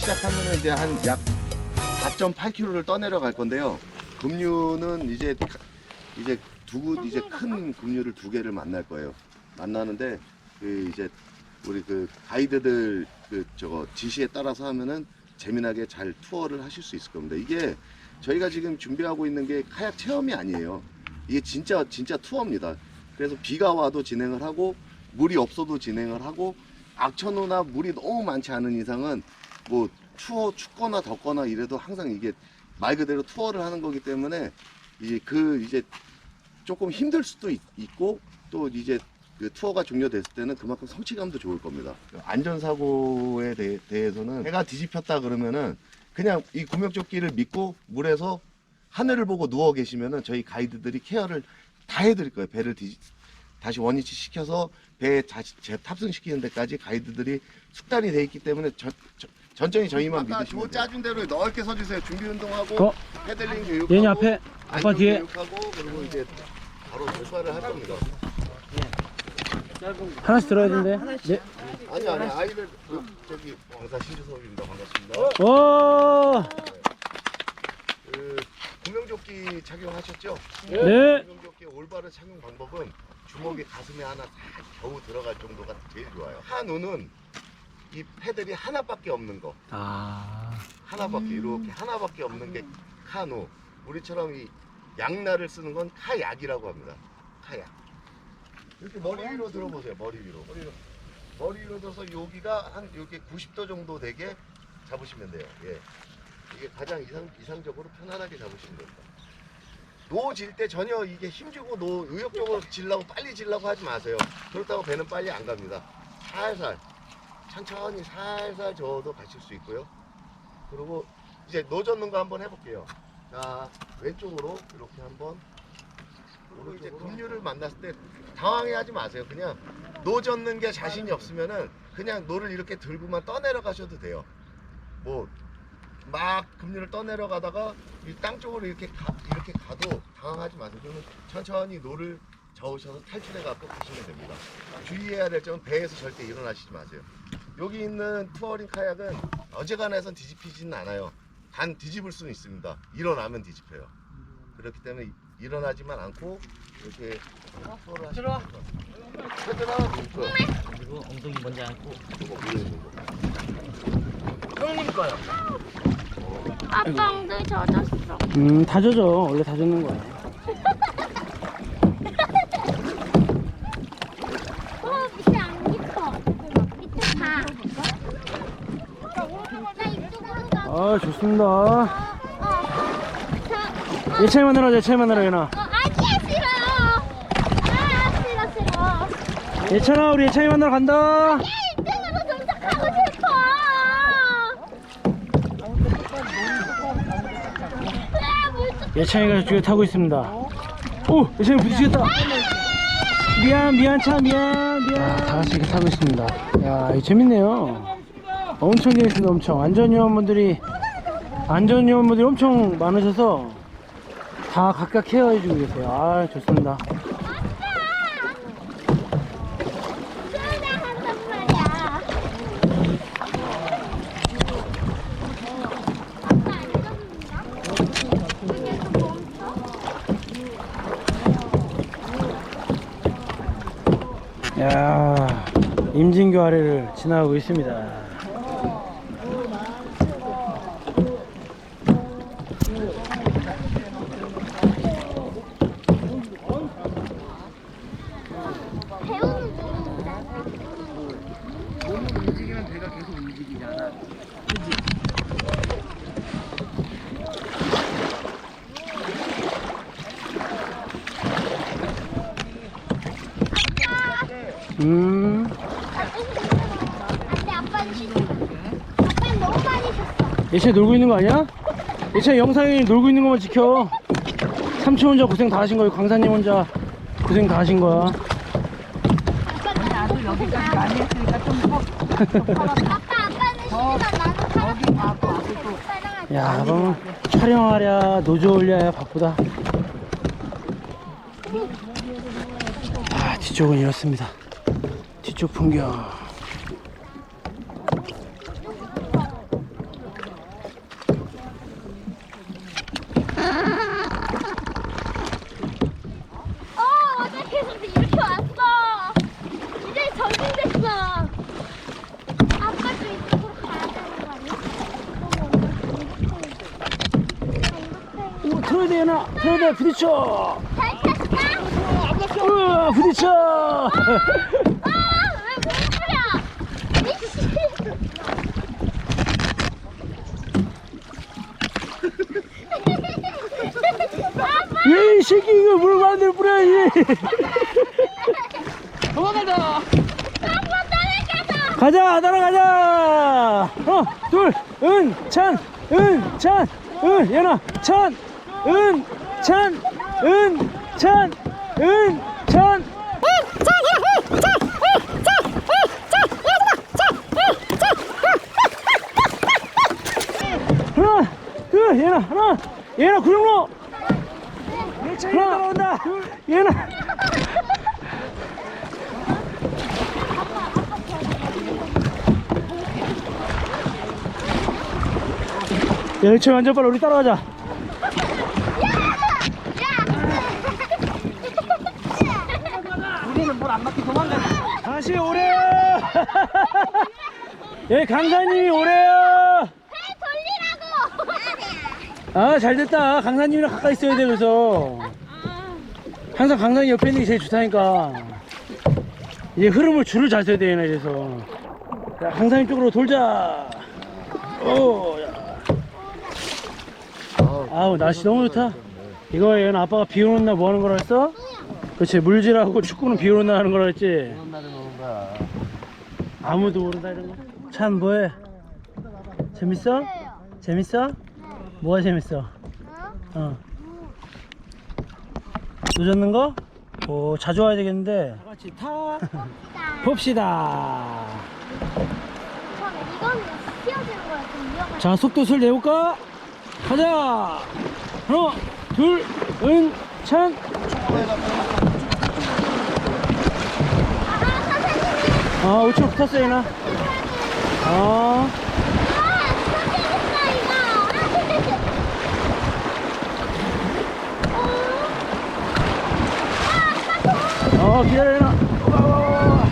시작하면 이제 한 약 4.8km를 떠내려 갈 건데요. 급류는 이제 가- 이제 두 이제 큰 급류를 두 개를 만날 거예요. 만나는데 그 이제 우리 그 가이드들 그 저거 지시에 따라서 하면은 재미나게 잘 투어를 하실 수 있을 겁니다. 이게 저희가 지금 준비하고 있는 게 카약 체험이 아니에요. 이게 진짜 진짜 투어입니다. 그래서 비가 와도 진행을 하고 물이 없어도 진행을 하고 악천후나 물이 너무 많지 않은 이상은 뭐 추워 춥거나 덥거나 이래도 항상 이게 말 그대로 투어를 하는 거기 때문에 이제 그 이제 조금 힘들 수도 있, 있고 또 이제 그 투어가 종료됐을 때는 그만큼 성취감도 좋을 겁니다. 안전사고에 대, 대해서는 해가 뒤집혔다 그러면은 그냥 이 구명조끼를 믿고 물에서 하늘을 보고 누워 계시면은 저희 가이드들이 케어를 다 해드릴 거예요. 배를 뒤, 다시 원위치 시켜서 배에 다시 재- 탑승시키는 데까지 가이드들이 숙달이 돼 있기 때문에 저, 저- 전적히 저희만 아까 믿으시면 조 돼요. 짜준 대로 넓게 서주세요. 준비 운동하고 어? 패들링 교육하고 얘니 앞에 아빠 안전 뒤에 교육하고 그리고 이제 바로 출발을 할 겁니다. 하나씩 들어야 되는데. 네. 아니 아니 아이들 그, 저기 왕사 신주섭입니다. 반갑습니다. 오. 그 구명조끼 착용하셨죠? 네. 구명조끼 올바른 착용 방법은 주먹이 가슴에 하나 싹 겨우 들어갈 정도가 제일 좋아요. 한 우는 이 패들이 하나밖에 없는 거. 아. 하나밖에 이렇게 하나밖에 없는 게 카누. 우리처럼 이 양날을 쓰는 건 카약이라고 합니다. 카약. 이렇게 머리 위로 들어보세요. 머리 위로. 머리 위로 들어서 여기가 한 이렇게 90도 정도 되게 잡으시면 돼요. 예. 이게 가장 이상 이상적으로 편안하게 잡으시면 됩니다. 노질 때 전혀 이게 힘주고 노 의욕적으로 질라고 빨리 질라고 하지 마세요. 그렇다고 배는 빨리 안 갑니다. 살살 천천히 살살 저어도 가실 수 있고요. 그리고 이제 노 젓는 거 한번 해볼게요. 자 왼쪽으로 이렇게 한번 그리고 이제 급류를 만났을 때 당황해 하지 마세요. 그냥 노 젓는 게 자신이 없으면은 그냥 노를 이렇게 들고만 떠내려 가셔도 돼요. 뭐 막 급류를 떠내려 가다가 이 땅 쪽으로 이렇게 가, 이렇게 가도 당황하지 마세요. 그러면 천천히 노를 저으셔서 탈출해 갖고 가시면 됩니다. 주의해야 될 점은 배에서 절대 일어나시지 마세요. 여기 있는 투어링 카약은 어지간해선 뒤집히지는 않아요. 단 뒤집을 수는 있습니다. 일어나면 뒤집혀요. 그렇기 때문에 일어나지만 않고 이렇게 투어를 하시면 됩니다. 얘들아, 그리고 엉덩이 먼저 안고 이거 위에 있는 거. 형님 거요. 아빠 엉덩이 젖었어. 음, 다 젖어. 원래 다 젖는 거야. 어, 밑에 안 깊어. 밑에 봐. 나 이쪽으로 가. 아, 좋습니다. 어, 어. 저, 예차이만 하자, 예차이만 하라, 얘나. 어, 아니야, 싫어. 아, 싫어, 싫어. 예찬아, 우리 예차이 만나러 간다. 1등으로 정착하고 싶어. 아, 물좀 예찬이가 저쪽에 타고 있습니다. 오, 예찬이 부딪히겠다. 미안, 미안, 차, 미안, 미안. 아, 다 같이 이렇게 타고 있습니다. 야, 이거 재밌네요. 엄청 재밌습니다, 엄청. 안전요원분들이, 안전요원분들이 엄청 많으셔서 다 각각 케어해주고 계세요. 아, 좋습니다. 야 임진교 아래를 지나가고 있습니다. 배우는 중인데. 배가 계속 움직이잖아. 음, 안돼 아빠는 쉬지 아빠는 너무 많이 셨어 예찬이 놀고 있는 거 아니야? 예찬이 영상이 놀고 있는 것만 지켜. 삼촌 혼자 고생 다 하신 거예요. 강사님 혼자 고생 다 하신 거야. 아빠는 나도 여기까지 많이 했으니까 좀 야, 그럼 촬영하랴, 노조 올려야 바쁘다. 아, 뒤쪽은 이렇습니다. 뒤쪽 풍경. 얘나 들어야 부딪혀 잘 탔어? 으아 부딪혀 아, 이 새끼 이거 물 만들 뿌려 이 따라가자. 가자 따라가자 하나 둘은찬은찬은 얘나 찬은찬 은찬은찬 하나 둘 얘나 하나. 얘나 구룡로. 하나 온다. 얘나. 열차 완전 빨리 우리 따라가자 뭘안 맞게 도망가네. 다시 오래요 예 강사님이 오래요 돌리라고. 아 잘 됐다 강사님이랑 가까이 있어야 돼 그래서 항상 강사님 옆에 있는 게 제일 좋다니까 이제 흐름을 줄을 잘 서야 돼 얘네 이래서 자 강사님 쪽으로 돌자 오 야. 아우 날씨 너무 좋다 이거 얘는 아빠가 비 오는 날 뭐 하는 거라 했어? 그치 물질하고 축구는 비 오는 날 하는 거라 했지 아무도 모른다 이런 거 찬 뭐해 재밌어? 재밌어? 뭐가 재밌어? 어. 늦었는 거? 오, 자주 와야 되겠는데. 다 같이 타 봅시다. 이거는 휘어지는 거야. 좀 위험해. 자, 속도 슬 내볼까? 가자! 하나, 둘, 은, 찬. 아, 우측으로 붙었어, 얘나. 아, 어, 기다려, 얘나. 와, 와, 와, 와.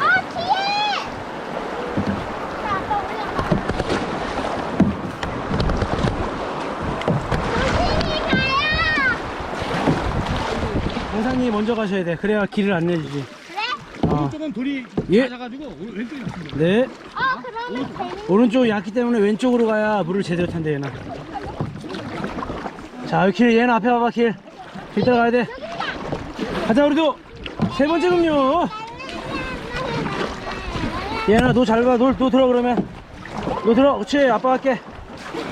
아 뒤에! 자, 아빠 올라가. 조심히 가요. 강사님 먼저 가셔야 돼. 그래야 길을 안 내주지. 그래? 어. 조금 돌이 예. 낮아가지고 오른- 왼쪽이 맞습니다. 네. 어 그러면 되는 오른쪽 얕기 때문에 왼쪽으로 가야 물을 제대로 탄대 얘는 자 여기 길 얘는 앞에 봐봐 길. 길 따라가야 돼. 가자 우리도 세 번째 금요. 얘나 너잘 가. 너, 너 들어 그러면. 너 들어. 그렇지. 아빠 갈게.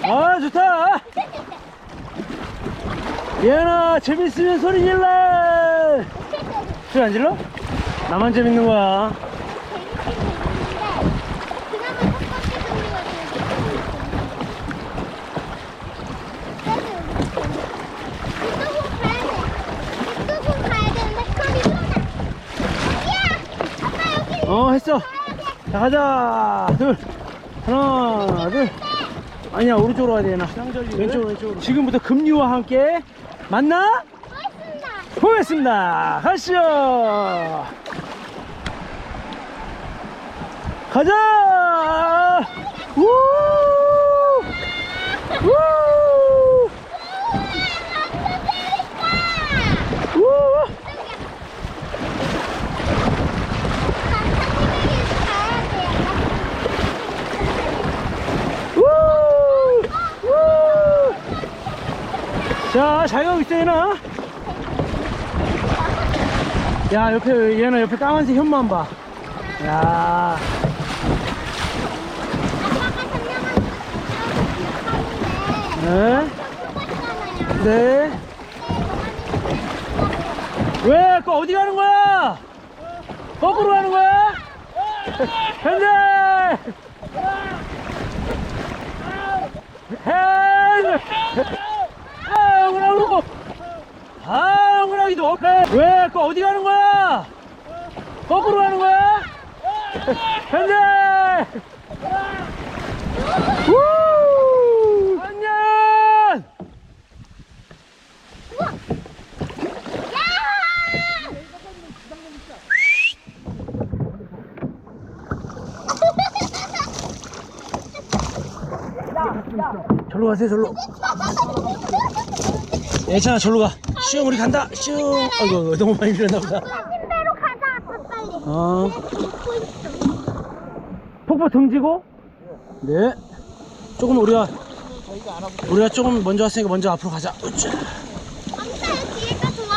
아 좋다. 얘나 재밌으면 소리 질러. 소리 안 질러? 나만 재밌는 거야. 어 했어. 자 가자. 둘. 하나 둘. 아니야 오른쪽으로 가야 되나? 왼쪽으로 왼쪽으로. 지금부터 금리와 함께 만나. 보겠습니다 가시죠 가자 우! 우! 우! 우! 우! 자, 잘 가고 있어, 얘나. 야, 옆에, 얘는 옆에 까만색 현무만 봐. 야, 네, 네. 왜, 그 어디 가는 거야? 거꾸로 가는 거야? 현재! 헬! 아, 영훈아, 아, 영훈아기도 왜, 그 어디 가는 거야? 거꾸로 가는 거야? 현재! 우! 안녕! 절로 가세요 절로. 예찬아 절로 가. 슝 우리 간다. 슝. 아이고 너무 많이 밀었나 보다. 대로 가자 더 빨리. 어. 폭포 등지고? 네. 조금 우리가 우리가 조금 먼저 왔으니까 먼저 앞으로 가자. 으쌰. 엄청 뒤에가 좋아.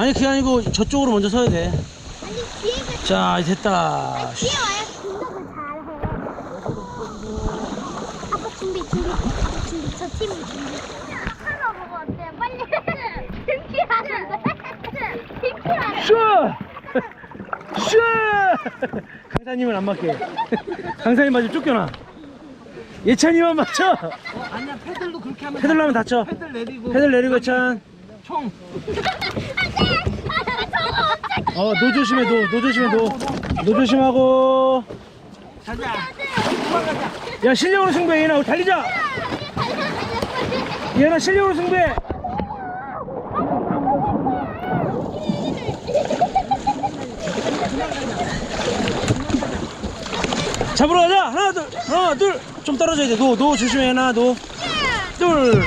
아니 그게 아니고 저쪽으로 먼저 서야 돼. 아니 뒤에가 자 이제 됐다. 뒤에 와야 공격을 잘해. 아빠 준비 준비 준비 하나 보고 어때 빨리 딩키하는데 딩키하는데 슈! 슈! 강사님은 안 맞게 강사님 맞으면 쫓겨나 예찬이만 맞춰 아니야 패들도 그렇게 하면 패들로 하면 다쳐 패들 내리고 패들 내리고 예찬 총 어, 노 조심해, 노, 노 조심해, 노. 노 조심하고. 가자 야, 실력으로 승부해, 얘나. 우리 달리자! 얘나 실력으로 승부해! 잡으러 가자! 하나, 둘, 하나, 둘! 좀 떨어져야 돼. 노, 노 조심해, 얘나, 노. 둘!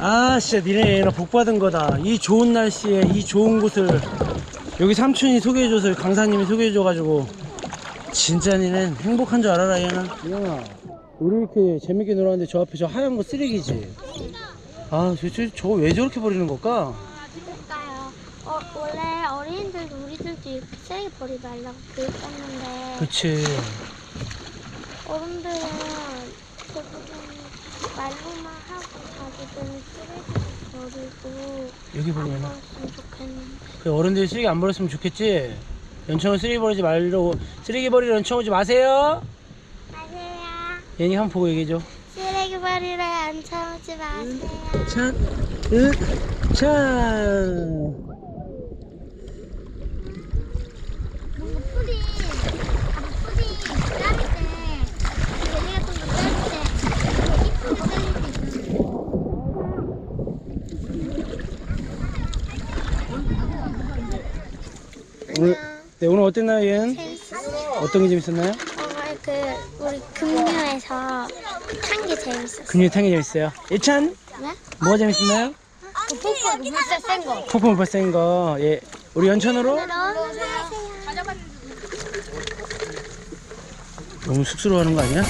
아, 진짜 니네 얘나 복 받은 거다. 이 좋은 날씨에 이 좋은 곳을 여기 삼촌이 소개해줘서 강사님이 소개해줘가지고 진짜 니는 행복한 줄 알아라 얘나. 이영아, 우리 이렇게 재밌게 놀았는데 저 앞에 저 하얀 거 쓰레기지. 아, 도대체 저거 왜 저렇게 버리는 걸까? 그러니까요. 어, 원래 어린이들도 우리들도 이렇게 쓰레기 버리지 말라고 교육했는데 그치. 어른들은 대부분 말로만 하고 자기들은 쓰레기 버리고 여기 보면 버렸으면 좋겠는데 그 어른들이 쓰레기 안 버렸으면 좋겠지. 연청은 쓰레기 버리지 말라고 쓰레기 버리러 연청 오지 마세요. 마세요. 얘니 한 번 보고 얘기해줘. 쓰레기 버리러 안 참지 마세요. 찬, 으, 찬. 뭔가 풀이 아까 풀이 자를 때 얘네 같은 거 자를 때 이쁜 거 자를 때 있잖아요. 오늘, 네, 오늘 어땠나요, 얘는? 재밌었어요. 어떤 게 재밌었나요? 정말 그 우리 금류에서 탄 게 재밌었어요. 금융 탕이 재밌어요. 예찬, 네? 뭐가 재밌었나요? 그 폭포 물살 센 거. 폭풍 발생인 거. 예, 우리 연천으로 너무 좋아하세요. 너무 쑥스러워하는 거 아니야?